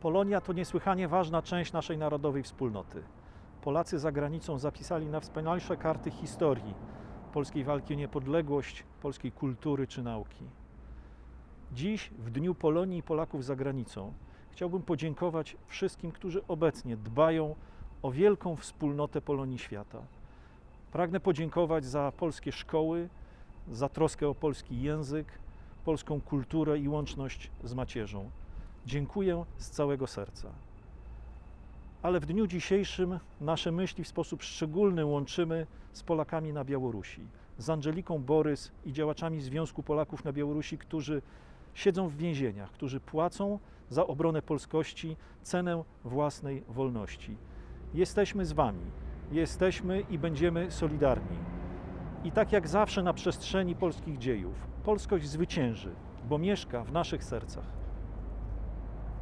Polonia to niesłychanie ważna część naszej narodowej wspólnoty. Polacy za granicą zapisali na wspanialsze karty historii polskiej walki o niepodległość, polskiej kultury czy nauki. Dziś, w Dniu Polonii i Polaków za granicą, chciałbym podziękować wszystkim, którzy obecnie dbają o wielką wspólnotę Polonii świata. Pragnę podziękować za polskie szkoły, za troskę o polski język, polską kulturę i łączność z macierzą. Dziękuję z całego serca. Ale w dniu dzisiejszym nasze myśli w sposób szczególny łączymy z Polakami na Białorusi, z Angeliką Borys i działaczami Związku Polaków na Białorusi, którzy siedzą w więzieniach, którzy płacą za obronę polskości cenę własnej wolności. Jesteśmy z Wami, jesteśmy i będziemy solidarni. I tak jak zawsze na przestrzeni polskich dziejów, polskość zwycięży, bo mieszka w naszych sercach.